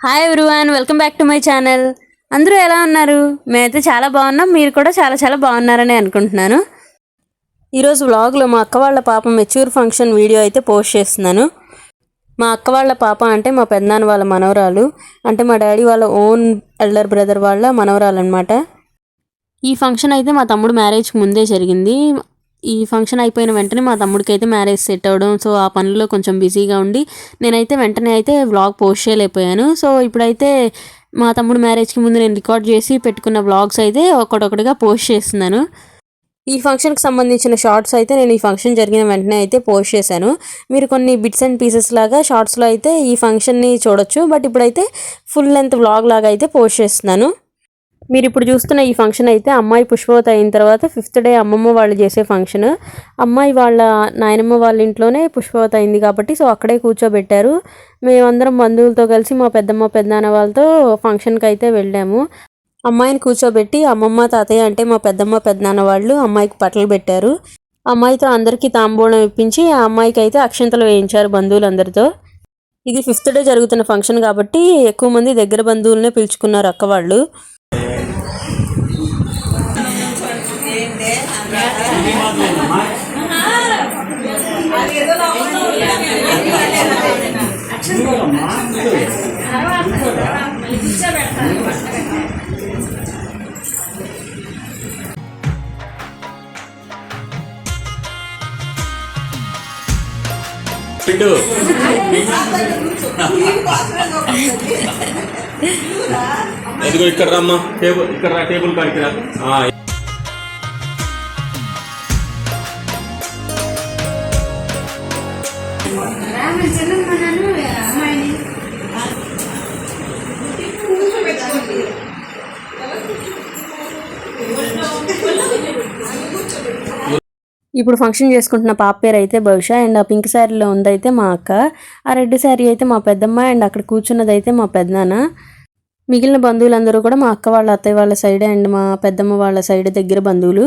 Hi everyone welcome back to my channel అందరూ ఎలా ఉన్నారు? మేమైతే చాలా బాగున్నాం. మీరు కూడా చాలా చాలా బాగున్నారని అనుకుంటున్నాను. ఈరోజు వ్లాగ్లో మా అక్క వాళ్ళ పాప మెచ్యూర్ ఫంక్షన్ వీడియో అయితే పోస్ట్ చేస్తున్నాను. మా అక్క వాళ్ళ పాప అంటే మా పెద్దనాన్న వాళ్ళ మనవరాలు. అంటే మా డాడీ వాళ్ళ ఓన్ ఎల్డర్ బ్రదర్ వాళ్ళ మనవరాలు అనమాట ఈ ఫంక్షన్ అయితే మా తమ్ముడు మ్యారేజ్కి ముందే జరిగింది. ఈ ఫంక్షన్ అయిపోయిన వెంటనే మా తమ్ముడికి అయితే మ్యారేజ్ సెట్ అవ్వడం సో ఆ పనుల్లో కొంచెం బిజీగా ఉండి నేనైతే వెంటనే అయితే వ్లాగ్ పోస్ట్ చేయలేకపోయాను. సో ఇప్పుడైతే మా తమ్ముడు మ్యారేజ్కి ముందు నేను రికార్డ్ చేసి పెట్టుకున్న వ్లాగ్స్ అయితే ఒకటొకటిగా పోస్ట్ చేస్తున్నాను. ఈ ఫంక్షన్కి సంబంధించిన షార్ట్స్ అయితే నేను ఈ ఫంక్షన్ జరిగిన వెంటనే అయితే పోస్ట్ చేశాను. మీరు కొన్ని బిట్స్ అండ్ పీసెస్ లాగా షార్ట్స్లో అయితే ఈ ఫంక్షన్ని చూడొచ్చు. బట్ ఇప్పుడైతే ఫుల్ లెంత్ వ్లాగ్ లాగా అయితే పోస్ట్ చేస్తున్నాను. మీరు ఇప్పుడు చూస్తున్న ఈ ఫంక్షన్ అయితే అమ్మాయి పుష్పవతి అయిన తర్వాత ఫిఫ్త్ డే అమ్మమ్మ వాళ్ళు చేసే ఫంక్షన్ అమ్మాయి వాళ్ళ నాయనమ్మ వాళ్ళ ఇంట్లోనే పుష్పవతి అయింది కాబట్టి సో అక్కడే కూర్చోబెట్టారు. మేమందరం బంధువులతో కలిసి మా పెద్దమ్మ పెద్దనాన్న వాళ్ళతో ఫంక్షన్కి అయితే వెళ్ళాము. అమ్మాయిని కూర్చోబెట్టి అమ్మమ్మ తాతయ్య అంటే మా పెద్దమ్మ పెద్దనాన్న వాళ్ళు అమ్మాయికి బట్టలు పెట్టారు. అమ్మాయితో అందరికీ తాంబూలం ఇప్పించి ఆ అమ్మాయికి అయితే అక్షంతలు వేయించారు బంధువులందరితో. ఇది ఫిఫ్త్ డే జరుగుతున్న ఫంక్షన్ కాబట్టి ఎక్కువ మంది దగ్గర బంధువులనే పిలుచుకున్నారు అక్క వాళ్ళు. పెట్టు ఎదిగో ఇక్కడ రమ్మా. టేబుల్ ఇక్కడ రా టేబుల్ కాడికి రా. ఇప్పుడు ఫంక్షన్ చేసుకుంటున్న పాప పేరు అయితే బహుశా అండ్ ఆ పింక్ శారీలో ఉందైతే మా అక్క. ఆ రెడ్ శారీ అయితే మా పెద్దమ్మ అండ్ అక్కడ కూర్చున్నది అయితే మా పెద్దనాన్న. మిగిలిన బంధువులందరూ కూడా మా అక్క వాళ్ళ అత్తయ్య వాళ్ళ సైడ్ అండ్ మా పెద్దమ్మ వాళ్ళ సైడ్ దగ్గర బంధువులు.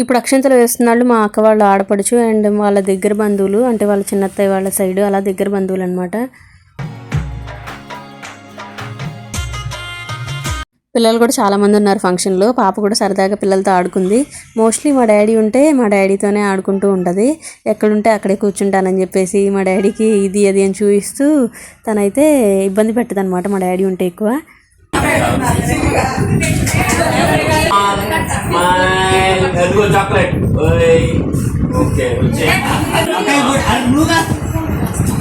ఇప్పుడు అక్షంతలు వేస్తున్నాళ్ళు మా అక్క వాళ్ళు ఆడపడుచు అండ్ వాళ్ళ దగ్గర బంధువులు అంటే వాళ్ళ చిన్నత్తయ్య వాళ్ళ సైడ్ అలా దగ్గర బంధువులు అనమాట పిల్లలు కూడా చాలామంది ఉన్నారు ఫంక్షన్లో పాప కూడా సరదాగా పిల్లలతో ఆడుకుంది. మోస్ట్లీ మా డాడీ ఉంటే మా డాడీతోనే ఆడుకుంటూ ఉంటుంది. ఎక్కడుంటే అక్కడే కూర్చుంటానని చెప్పేసి మా డాడీకి ఇది అది అని చూపిస్తూ తనైతే ఇబ్బంది పెట్టదనమాట మా డాడీ ఉంటే ఎక్కువ. స్మైల్ ఎదిగో చాక్లెట్ ఓయ్ ఓకే వచ్చే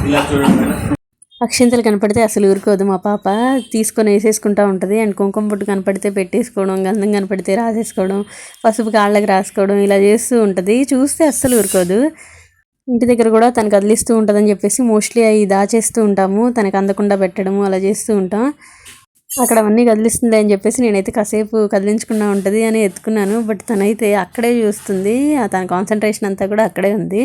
ఇలా చూడండి అక్షింతలు కనపడితే అసలు ఊరుకోదు మా పాప. తీసుకొని వేసేసుకుంటా ఉంటుంది. అండ్ కుంకుమ పొట్టు కనపడితే పెట్టేసుకోవడం గంధం కనపడితే రాసేసుకోవడం పసుపు కాళ్ళకి రాసుకోవడం ఇలా చేస్తూ ఉంటుంది. చూస్తే అస్సలు ఊరుకోదు. ఇంటి దగ్గర కూడా తనకు కదిలిస్తూ ఉంటుందని చెప్పేసి మోస్ట్లీ అవి దాచేస్తూ ఉంటాము. తనకు అందకుండా పెట్టడము అలా చేస్తూ ఉంటాం. అక్కడ అవన్నీ కదిలిస్తుంది అని చెప్పేసి నేనైతే కాసేపు కదిలించకుండా ఉంటుంది అని ఎత్తుకున్నాను. బట్ తనైతే అక్కడే చూస్తుంది. తన కాన్సన్ట్రేషన్ అంతా కూడా అక్కడే ఉంది.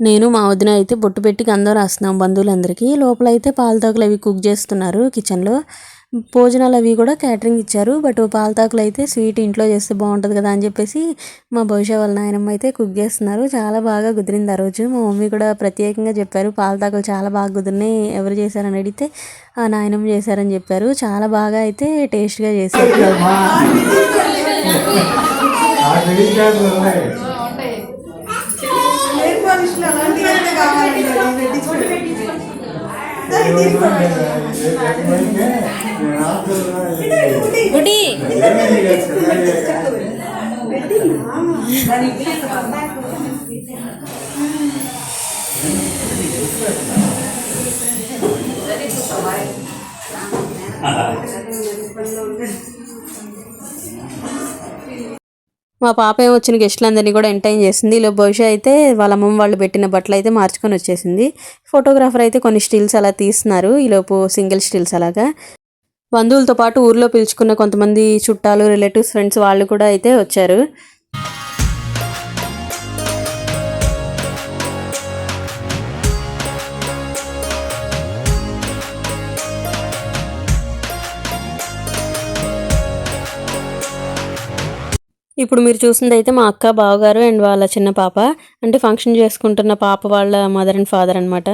నేను మా వదిన అయితే బొట్టు పెట్టి గంధం రాస్తున్నాం బంధువులందరికీ. లోపల అయితే పాలతోకలు అవి కుక్ చేస్తున్నారు కిచెన్లో. భోజనాలు అవి కూడా క్యాటరింగ్ ఇచ్చారు. బట్ పాలతాకులు అయితే స్వీట్ ఇంట్లో చేస్తే బాగుంటుంది కదా అని చెప్పేసి మా భవిష్య వాళ్ళ నాయనమ్మ అయితే కుక్ చేస్తున్నారు. చాలా బాగా కుదిరింది ఆ రోజు. మా మమ్మీ కూడా ప్రత్యేకంగా చెప్పారు పాలతాకులు చాలా బాగా కుదిరినాయి ఎవరు చేశారని అడిగితే ఆ నాయనమ్మ చేశారని చెప్పారు. చాలా బాగా అయితే టేస్ట్గా చేశారు. குடி Thank you. మా పాప ఏమో వచ్చిన గెస్టులందరినీ కూడా ఎంటైన్ చేసింది. ఇలా బహుశా అయితే వాళ్ళ అమ్మమ్మ వాళ్ళు పెట్టిన బట్టలు అయితే మార్చుకొని వచ్చేసింది. ఫోటోగ్రాఫర్ అయితే కొన్ని స్టిల్స్ అలా తీస్తున్నారు. ఈలోపు సింగిల్ స్టిల్స్ అలాగా. బంధువులతో పాటు ఊర్లో పిలుచుకున్న కొంతమంది చుట్టాలు రిలేటివ్స్ ఫ్రెండ్స్ వాళ్ళు కూడా అయితే వచ్చారు. ఇప్పుడు మీరు చూసింది అయితే మా అక్క బావగారు అండ్ వాళ్ళ చిన్న పాప. అంటే ఫంక్షన్ చేసుకుంటున్న పాప వాళ్ళ మదర్ అండ్ ఫాదర్ అనమాట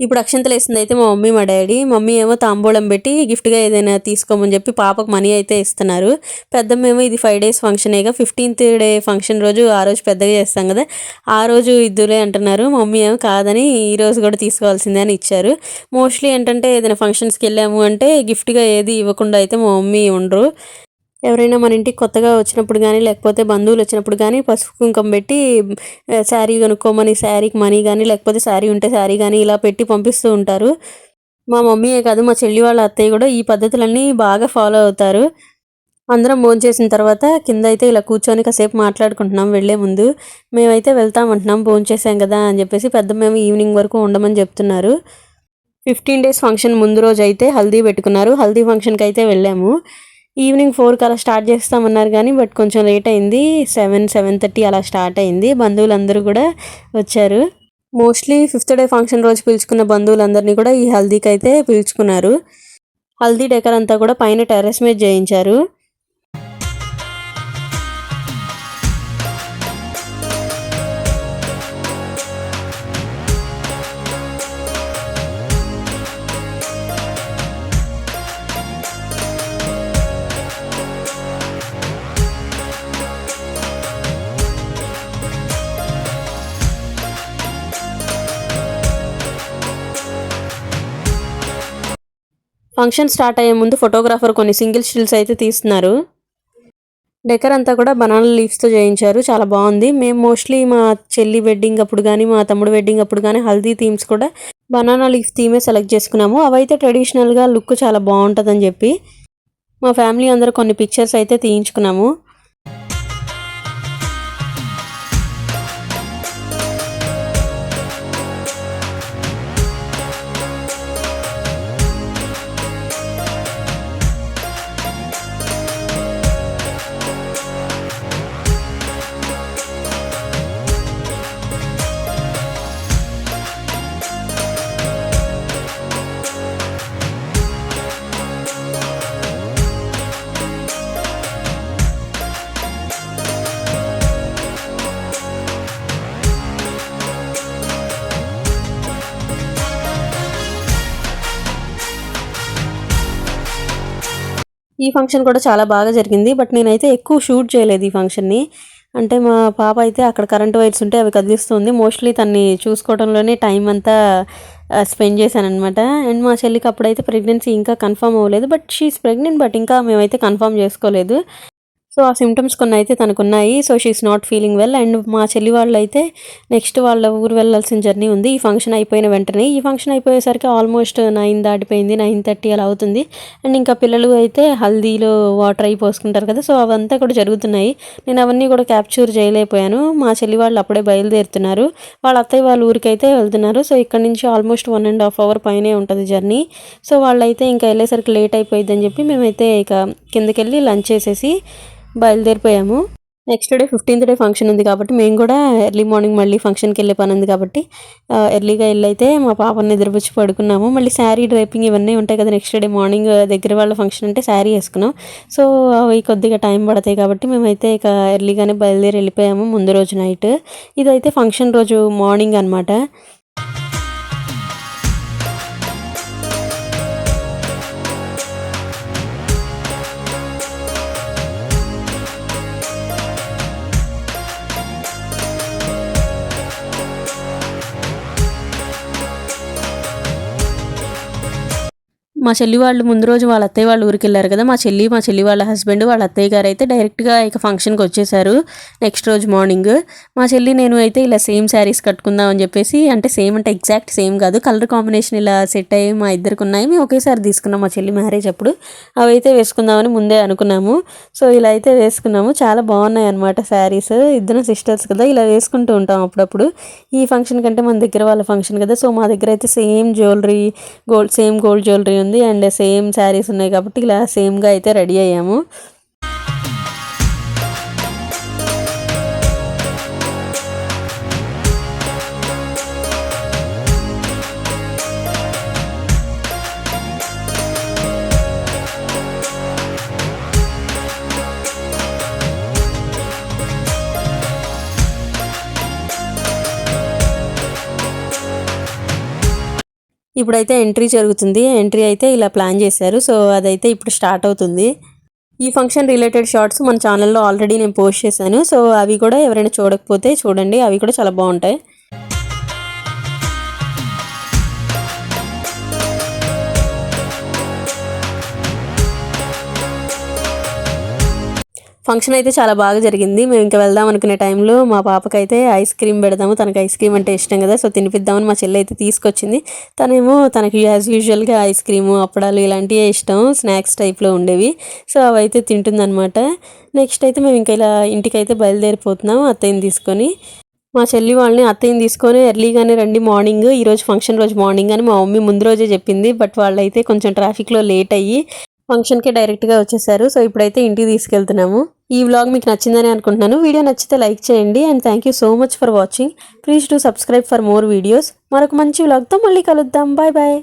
ఇప్పుడు అక్షంతలు వేసింది అయితే మా మమ్మీ మా డాడీ. మమ్మీ ఏమో తాంబూలం పెట్టి గిఫ్ట్గా ఏదైనా తీసుకోమని చెప్పి పాపకు మనీ అయితే ఇస్తున్నారు. పెద్దమ్మేమో ఇది ఫైవ్ డేస్ ఫంక్షనేగా ఫిఫ్టీన్త్ డే ఫంక్షన్ రోజు ఆ రోజు పెద్దగా చేస్తాం కదా. ఆ రోజు ఇద్దులే అంటున్నారు. మమ్మీ ఏమో కాదని ఈ రోజు కూడా తీసుకోవాల్సిందే అని ఇచ్చారు. మోస్ట్లీ ఏంటంటే ఏదైనా ఫంక్షన్స్కి వెళ్ళాము అంటే గిఫ్ట్గా ఏది ఇవ్వకుండా అయితే మా మమ్మీ ఉండరు. ఎవరైనా మన ఇంటికి కొత్తగా వచ్చినప్పుడు కానీ లేకపోతే బంధువులు వచ్చినప్పుడు కానీ పసుపు కుంకం పెట్టి శారీ కొనుక్కోమని శారీకి మనీ కానీ లేకపోతే శారీ ఉంటే శారీ కానీ ఇలా పెట్టి పంపిస్తూ ఉంటారు. మా మమ్మీయే కాదు మా చెల్లి వాళ్ళ అత్తయ్య కూడా ఈ పద్ధతులన్నీ బాగా ఫాలో అవుతారు. అందరం భోంచేసిన తర్వాత కింద అయితే ఇలా కూర్చొని కాసేపు మాట్లాడుకుంటున్నాం వెళ్ళే ముందు. మేమైతే వెళ్తామంటున్నాం భోంచేసాం కదా అని చెప్పేసి పెద్ద మేము ఈవినింగ్ వరకు ఉండమని చెప్తున్నారు. ఫిఫ్టీన్ డేస్ ఫంక్షన్ ముందు రోజు అయితే హల్దీ పెట్టుకున్నారు. హల్దీ ఫంక్షన్కి అయితే వెళ్ళాము. ఈవినింగ్ ఫోర్కి అలా స్టార్ట్ చేస్తామన్నారు కానీ బట్ కొంచెం లేట్ అయింది. సెవెన్ సెవెన్ థర్టీ అలా స్టార్ట్ అయింది. బంధువులందరూ కూడా వచ్చారు. మోస్ట్లీ ఫిఫ్త్ డే ఫంక్షన్ రోజు పిలుచుకున్న బంధువులందరినీ కూడా ఈ హల్దీకి అయితే పిలుచుకున్నారు. హల్దీ డెకర్ అంతా కూడా పైన టెర్రస్ మీద చేయించారు. ఫంక్షన్ స్టార్ట్ అయ్యే ముందు ఫోటోగ్రాఫర్ కొన్ని సింగిల్ స్టిల్స్ అయితే తీస్తున్నారు. డెకర్ అంతా కూడా బనానా లీవ్స్తో చేయించారు. చాలా బాగుంది. మేము మోస్ట్లీ మా చెల్లి వెడ్డింగ్ అప్పుడు కానీ మా తమ్ముడు వెడ్డింగ్ అప్పుడు కానీ హల్దీ థీమ్స్ కూడా బనానా లీఫ్ థీమే సెలెక్ట్ చేసుకున్నాము. అవైతే ట్రెడిషనల్గా లుక్ చాలా బాగుంటుందని చెప్పి మా ఫ్యామిలీ అందరూ కొన్ని పిక్చర్స్ అయితే తీయించుకున్నాము. ఈ ఫంక్షన్ కూడా చాలా బాగా జరిగింది. బట్ నేనైతే ఎక్కువ షూట్ చేయలేదు ఈ ఫంక్షన్ని అంటే మా పాప అయితే అక్కడ కరెంట్ వైర్స్ ఉంటే అవి కదిలిస్తుంది. మోస్ట్లీ తన్ని చూసుకోవడంలోనే టైం అంతా స్పెండ్ చేశాను అనమాట అండ్ మా చెల్లికి అప్పుడైతే ప్రెగ్నెన్సీ ఇంకా కన్ఫర్మ్ అవ్వలేదు. బట్ షీఈస్ ప్రెగ్నెంట్ బట్ ఇంకా మేమైతే కన్ఫర్మ్ చేసుకోలేదు. సో ఆ సిమ్టమ్స్ కొన్ని అయితే తనకున్నాయి. So she is not feeling well and మా చెల్లి వాళ్ళు అయితే నెక్స్ట్ వాళ్ళ ఊరు వెళ్ళాల్సిన జర్నీ ఉంది. ఈ ఫంక్షన్ అయిపోయిన వెంటనే ఈ ఫంక్షన్ అయిపోయేసరికి ఆల్మోస్ట్ నైన్ దాటిపోయింది నైన్ థర్టీ అలా అవుతుంది. అండ్ ఇంకా పిల్లలు అయితే హల్దీలో వాటర్ అయి పోసుకుంటారు కదా సో అవంతా కూడా జరుగుతున్నాయి. నేను అవన్నీ కూడా క్యాప్చర్ చేయలేకపోయాను. మా చెల్లి వాళ్ళు అప్పుడే బయలుదేరుతున్నారు. వాళ్ళ అత్తయ్య వాళ్ళ ఊరికైతే వెళ్తున్నారు. సో ఇక్కడ నుంచి almost one and half hour పైనే ఉంటుంది జర్నీ సో వాళ్ళైతే ఇంకా వెళ్ళేసరికి లేట్ అయిపోయిందని చెప్పి మేమైతే ఇక కిందకి వెళ్ళి లంచ్ చేసేసి బయలుదేరిపోయాము. Next day fifteenth day function ఉంది కాబట్టి మేము కూడా ఎర్లీ మార్నింగ్ మళ్ళీ ఫంక్షన్కి వెళ్ళే పని ఉంది కాబట్టి ఎర్లీగా వెళ్ళైతే మా పాపని నిద్రపుచ్చి పడుకున్నాము. మళ్ళీ శారీ డ్రైపింగ్ ఇవన్నీ ఉంటాయి కదా నెక్స్ట్ డే మార్నింగ్ దగ్గర వాళ్ళ ఫంక్షన్ అంటే శారీ వేసుకున్నాం. సో అవి కొద్దిగా టైం పడతాయి కాబట్టి మేమైతే ఇక ఎర్లీగానే బయలుదేరి వెళ్ళిపోయాము ముందు రోజు నైట్ ఇదైతే ఫంక్షన్ రోజు మార్నింగ్ అనమాట మా చెల్లి వాళ్ళు ముందు రోజు వాళ్ళ అత్తయ్య వాళ్ళ ఊరికి వెళ్ళారు కదా మా చెల్లి మా చెల్లి వాళ్ళ హస్బెండ్ వాళ్ళ అత్తయ్య గారు అయితే డైరెక్ట్గా ఇక ఫంక్షన్కి వచ్చేసారు నెక్స్ట్ రోజు మార్నింగ్ మా చెల్లి నేను అయితే ఇలా సేమ్ శారీస్ కట్టుకుందాం అని చెప్పేసి అంటే సేమ్ అంటే ఎగ్జాక్ట్ సేమ్ కాదు కలర్ కాంబినేషన్ ఇలా సెట్ అయ్యి మా ఇద్దరికి ఉన్నాయి మేము ఒకేసారి తీసుకున్నాం మా చెల్లి మ్యారేజ్ అప్పుడు. అవి అయితే వేసుకుందామని ముందే అనుకున్నాము. సో ఇలా అయితే వేసుకున్నాము. చాలా బాగున్నాయి అనమాట శారీస్ ఇద్దరు సిస్టర్స్ కదా ఇలా వేసుకుంటూ ఉంటాం అప్పుడప్పుడు. ఈ ఫంక్షన్ కంటే మన దగ్గర వాళ్ళ ఫంక్షన్ కదా సో మా దగ్గర అయితే same jewellery gold same gold jewellery ఉంది. అండ్ సేమ్ శారీస్ ఉన్నాయి కాబట్టి ఇలా సేమ్గా అయితే రెడీ అయ్యాము. ఇప్పుడైతే ఎంట్రీ జరుగుతుంది. ఎంట్రీ అయితే ఇలా ప్లాన్ చేశారు. సో అదైతే ఇప్పుడు స్టార్ట్ అవుతుంది. ఈ ఫంక్షన్ రిలేటెడ్ షార్ట్స్ మన ఛానల్లో ఆల్రెడీ నేను పోస్ట్ చేశాను. సో అవి కూడా ఎవరైనా చూడకపోతే చూడండి. అవి కూడా చాలా బాగుంటాయి. ఫంక్షన్ అయితే చాలా బాగా జరిగింది. మేము ఇంకా వెళ్దాం అనుకునే టైంలో మా పాపకైతే ఐస్ క్రీమ్ పెడదాము. తనకి ఐస్ క్రీమ్ అంటే ఇష్టం కదా సో తినిపిద్దామని మా చెల్లి అయితే తీసుకొచ్చింది. తనేమో తనకి యాజ్ యూజువల్గా ఐస్ క్రీము అప్పడాలు ఇలాంటివే ఇష్టం స్నాక్స్ టైప్లో ఉండేవి. సో అవైతే తింటుందన్నమాట. నెక్స్ట్ అయితే మేము ఇంకా ఇలా ఇంటికైతే బయలుదేరిపోతున్నాం అత్తయ్యని తీసుకొని. మా చెల్లి వాళ్ళని అత్తయ్యని తీసుకొని ఎర్లీగానే రండి మార్నింగ్ ఈరోజు ఫంక్షన్ రోజు మార్నింగ్ అని మా మమ్మీ ముందు రోజే చెప్పింది. బట్ వాళ్ళైతే కొంచెం ట్రాఫిక్లో లేట్ అయ్యి ఫంక్షన్కే డైరెక్ట్గా వచ్చేసారు. సో ఇప్పుడైతే ఇంటికి తీసుకెళ్తున్నాము. ఈ వ్లాగ్ మీకు నచ్చిందని అనుకుంటున్నాను. వీడియో నచ్చితే లైక్ చేయండి and thank you so much for watching please to subscribe for more videos మరొక మంచి వ్లాగ్తో మళ్ళీ కలుద్దాం. Bye bye